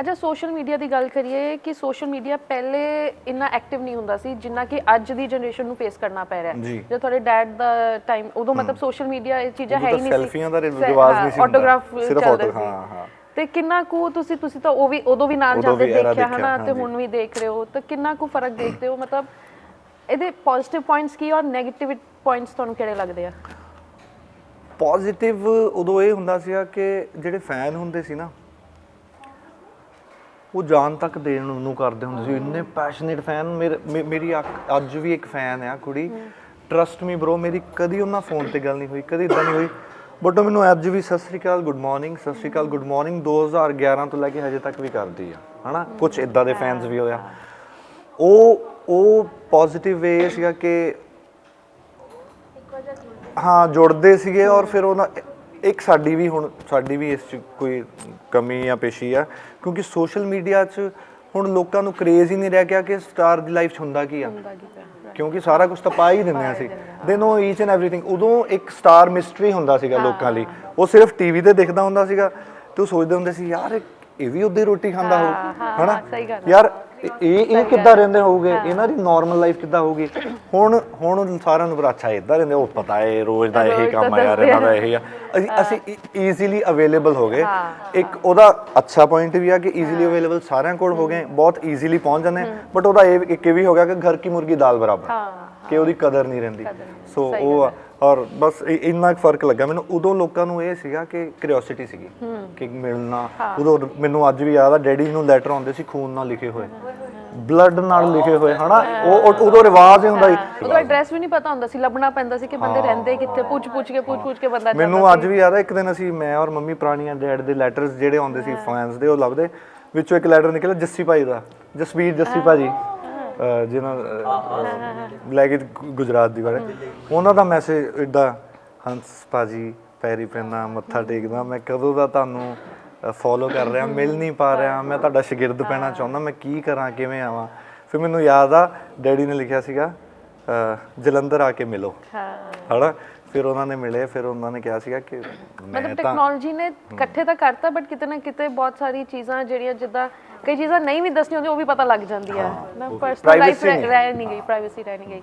ਅੱਛਾ social media ਦੀ ਗੱਲ ਕਰੀਏ ਕਿ ਸੋਸ਼ਲ ਮੀਡੀਆ ਪਹਿਲੇ ਇੰਨਾ ਐਕਟਿਵ ਨਹੀਂ ਹੁੰਦਾ ਸੀ ਜਿੰਨਾ ਕਿ ਅੱਜ ਦੀ ਜਨਰੇਸ਼ਨ ਨੂੰ ਫੇਸ ਕਰਨਾ ਪੈ ਰਿਹਾ ਜੀ। ਜੇ ਤੁਹਾਡੇ ਡੈਡ ਦਾ ਟਾਈਮ ਉਦੋਂ ਮਤਲਬ ਸੋਸ਼ਲ ਮੀਡੀਆ ਇਹ ਚੀਜ਼ਾਂ ਹੈ ਹੀ ਨਹੀਂ ਸੀ ਸੈਲਫੀਆਂ ਦਾ ਰਿਵਾਜ ਨਹੀਂ ਸੀ। ਆਟੋਗ੍ਰਾਫ ਸਿਰਫ ਸੀ ਹਾਂ, ਹਾਂ। ਤੇ ਕਿੰਨਾ ਕੁ ਤੁਸੀਂ ਤੁਸੀਂ ਤਾਂ ਉਹ ਵੀ ਉਦੋਂ ਵੀ ਨਾਲ ਜਾਂਦੇ ਦੇਖਿਆ ਹਨਾ ਤੇ। ਹੁਣ ਵੀ ਦੇਖ ਰਹੇ ਹੋ ਤਾਂ ਕਿੰਨਾ ਕੁ ਫ਼ਰਕ ਦੇਖਦੇ ਹੋ ਮਤਲਬ ਇਹਦੇ ਪੋਜ਼ਿਟਿਵ ਪੁਆਇੰਟਸ ਕੀ ਔਰ 네ਗੇਟਿਵ ਪੁਆਇੰਟਸ ਤੁਹਾਨੂੰ ਕਿਹੜੇ ਲੱਗਦੇ ਆ ਪੋਜ਼ਿਟਿਵ ਉਦੋਂ ਇਹ ਹੁੰਦਾ ਸੀਗਾ ਕਿ ਜਿਹੜੇ ਫੈਨ ਹੁੰਦੇ ਸੀ ਨਾ ਉਹ ਜਾਨ ਤੱਕ ਦੇਣ ਨੂੰ ਕਰਦੇ ਹੁੰਦੇ ਸੀ। ਇੰਨੇ ਪੈਸ਼ਨੇਟ ਫੈਨ ਮੇਰੀ ਅੱਖ- ਅੱਜ ਵੀ ਇੱਕ ਫੈਨ ਆ ਕੁੜੀ। ਟਰਸਟ ਮੀ ਬ్రో ਮੇਰੀ ਕਦੀ ਉਹਨਾਂ ਫੋਨ ਤੇ ਗੱਲ ਨਹੀਂ ਹੋਈ ਕਦੀ ਇਦਾਂ ਨਹੀਂ ਹੋਈ। ਬਟ ਉਹ ਮੈਨੂੰ ਅੱਜ ਵੀ ਸਤਿ ਸ੍ਰੀ ਅਕਾਲ ਗੁੱਡ ਮਾਰਨਿੰਗ ਸਤਿ ਸ੍ਰੀ ਅਕਾਲ ਗੁੱਡ ਮਾਰਨਿੰਗ 2011 ਤੋਂ ਲੈ ਕੇ ਹਜੇ ਤੱਕ ਵੀ ਕਰਦੀ ਆ ਹਨਾ? ਕੁਝ ਇਦਾਂ ਦੇ ਫੈਨਸ ਵੀ ਹੋਇਆ ਉਹ ਉਹ ਪੋਜ਼ਿਟਿਵ ਵੇ ਸੀਗਾ ਕਿ ਹਾਂ ਜੁੜਦੇ ਸੀਗੇ ਔਰ ਫਿਰ ਉਹਨਾਂ ਇੱਕ ਸਾਡੀ ਵੀ ਹੁਣ ਸਾਡੀ ਵੀ ਇਸ ਚ ਕੋਈ ਕਮੀ ਜਾਂ ਪੇਸ਼ੀ ਆ ਕਿਉਂਕਿ ਸੋਸ਼ਲ ਮੀਡੀਆ 'ਚ ਹੁਣ ਲੋਕਾਂ ਨੂੰ ਕਰੇਜ਼ ਹੀ ਨਹੀਂ ਰਹਿ ਗਿਆ ਕਿ ਸਟਾਰ ਦੀ ਲਾਈਫ 'ਚ ਹੁੰਦਾ ਕੀ ਆ। ਕਿਉਂਕਿ ਸਾਰਾ ਕੁਝ ਤਾਂ ਪਾ ਹੀ ਦਿੰਦੇ ਆ ਅਸੀਂ। ਦੇ ਨੋ ਈਚ ਐਂਡ ਐਵਰੀਥਿੰਗ ਉਦੋਂ ਇੱਕ ਸਟਾਰ ਮਿਸਟਰੀ ਹੁੰਦਾ ਸੀਗਾ ਲੋਕਾਂ ਲਈ। ਉਹ ਸਿਰਫ ਟੀਵੀ ਤੇ ਦਿਖਦਾ ਹੁੰਦਾ ਸੀਗਾ ਤੇ ਉਹ ਸੋਚਦੇ ਹੁੰਦੇ ਸੀ ਯਾਰ ਇਹ- ਵੀ ਉੱਦੇ ਰੋਟੀ ਖਾਂਦਾ ਹਾਂ, ਹੋਊ ਹਨਾ। ਯਾਰ ਇਹ ਇਹ ਕਿੱਦਾਂ ਰਹਿੰਦੇ ਹੋਊਗੇ? ਇਹਨਾਂ ਦੀ ਨਾਰਮਲ ਲਾਈਫ ਕਿੱਦਾਂ ਹੋਊਗੀ? ਹੁਣ ਹੁਣ ਸਾਰਿਆਂ ਨੂੰ ਅੱਛਾ ਇਦਾਂ ਰਹਿੰਦੇ ਉਹ ਪਤਾ ਹੈ ਰੋਜ਼ ਦਾ ਇਹੀ ਕੰਮ ਆ ਯਾਰ ਇਹਨਾਂ ਦਾ ਆ। ਇਹੀ ਆ। ਅਸੀਂ ਅਸੀਂ ਈਜ਼ੀਲੀ ਅਵੇਲੇਬਲ ਹੋ ਗਏ। ਇੱਕ ਉਹਦਾ ਅੱਛਾ ਪੁਆਇੰਟ ਵੀ ਆ ਕਿ ਈਜ਼ੀਲੀ ਅਵੇਲੇਬਲ ਸਾਰਿਆਂ ਕੋਲ ਹੋ ਗਏ ਬਹੁਤ ਈਜ਼ੀਲੀ ਪਹੁੰਚ ਜਾਂਦੇ। ਬਟ ਉਹਦਾ ਇਹ ਇੱਕ ਵੀ ਹੋ ਗਿਆ ਕਿ ਘਰ ਕੀ ਮੁਰਗੀ ਦਾਲ ਬਰਾਬਰ। ਹਾਂ। ਕਿ ਉਹਦੀ ਕਦਰ ਨਹੀਂ ਰਹਿੰਦੀ। ਕਦਰ ਨਹੀਂ, ਸੋ ਸਹੀ ਉਹ ਆ ਔਰ ਬਸ ਇ- ਇੰਨਾ ਕੁ ਫ਼ਰਕ ਲੱਗਾ। ਮੈਨੂੰ ਉਦੋਂ ਲੋਕਾਂ ਨੂੰ ਇਹ ਸੀਗਾ ਕਿ ਕਿਉਰਿਓਸਿਟੀ ਸੀਗੀ ਕਿ ਮਿਲਣਾ। ਉਦੋਂ ਮੈਨੂੰ ਅੱਜ ਵੀ ਯਾਦ ਆ ਡੈਡੀ ਨੂੰ ਲੈਟਰ ਆਉਂਦੇ ਸੀ ਖੂਨ ਨਾਲ ਲਿਖੇ ਹੋਏ। ਬਲੱਡ ਨਾਲ ਲਿਖੇ ਹੋਏ ਹਨਾ? ਉਹ ਉਹ- ਉਦੋਂ ਰਿਵਾਜ ਹੀ ਹੁੰਦਾ ਸੀ। ਉਦੋਂ ਐਡਰੈਸ ਵੀ ਨਹੀਂ ਪਤਾ ਹੁੰਦਾ ਸੀ ਲੱਭਣਾ ਪੈਂਦਾ ਸੀ ਕਿ ਬੰਦੇ ਰਹਿੰਦੇ ਕਿੱਥੇ ਪੁੱਛ ਪੁੱਛ ਕੇ ਪੁੱਛ ਪੁੱਛ ਕੇ ਬੰਦਾ ਜਾਂਦਾ ਮੈਨੂੰ ਅੱਜ ਵੀ ਯਾਦ ਆ ਇੱਕ ਦਿਨ ਅਸੀਂ ਮੈਂ ਔਰ ਮੰਮੀ ਪੁਰਾਣੀਆਂ ਡੈਡ ਦੇ ਲੈਟਰਸ ਜਿਹੜੇ ਆਉਂਦੇ ਸੀ ਫੈਨਸ ਦੇ ਉਹ ਲੱਭਦੇ। ਵਿੱਚੋਂ ਇੱਕ ਲੈਟਰ ਨਿਕਲਿਆ ਜੱਸੀ ਭਾਈ ਦਾ। ਜਸਵੀਰ ਜੱਸੀ ਭਾਜੀ। ਜਿਹਨਾਂ ਲੈ ਕੇ ਗੁਜਰਾਤ ਦੀ ਬਾਰੇ। ਉਹਨਾਂ ਦਾ ਮੈਸੇਜ ਇਦਾਂ ਹੰਸ ਭਾਜੀ ਪੈਰੀ ਪੈਣਾ ਮੱਥਾ ਟੇਕਦਾ ਮੈਂ ਕਦੋਂ ਦਾ ਤੁਹਾਨੂੰ ਫੋਲੋ ਕਰ ਰਿਹਾ ਮਿਲ ਨਹੀਂ ਪਾ ਰਿਹਾ ਮੈਂ ਤੁਹਾਡਾ ਸ਼ਾਗਿਰਦ ਪੈਣਾ ਚਾਹੁੰਦਾ ਮੈਂ ਕੀ ਕਰਾਂ ਕਿਵੇਂ ਆਵਾਂ? ਫਿਰ ਮੈਨੂੰ ਯਾਦ ਆ ਡੈਡੀ ਨੇ ਲਿਖਿਆ ਸੀਗਾ ਜਲੰਧਰ ਆ ਕੇ ਮਿਲੋ। ਹਾਂ। ਹਨਾ? ਫਿਰ ਉਹਨਾਂ ਨੇ ਮਿਲੇ ਫਿਰ ਉਹਨਾਂ ਨੇ ਕਿਹਾ ਸੀਗਾ ਕਿ ਮਤਲਬ ਮੈਂ ਤਾਂ ਟੈਕਨੋਲੋਜੀ ਨੇ ਇਕੱਠੇ ਤਾਂ ਕਰਤਾ ਬਟ ਕਿਤੇ ਨਾ ਕਿਤੇ ਬਹੁਤ ਸਾਰੀ ਚੀਜ਼ਾਂ ਜਿਹੜੀਆਂ ਜਿੱਦਾਂ ਕਈ ਚੀਜ਼ਾਂ ਨਹੀਂ ਵੀ ਦੱਸਣੀਆਂ ਹੁੰਦੀਆਂ ਉਹ ਵੀ ਪਤਾ ਲੱਗ ਜਾਂਦੀਆਂ। ਨਾ ਪਰਸਨਲ ਲਾਈਫ privacy ਰਹਿ ਨਹੀਂ। ਗਈ ਪ੍ਰਾਈਵੇਸੀ ਰਹਿ ਨਹੀਂ ਗਈ।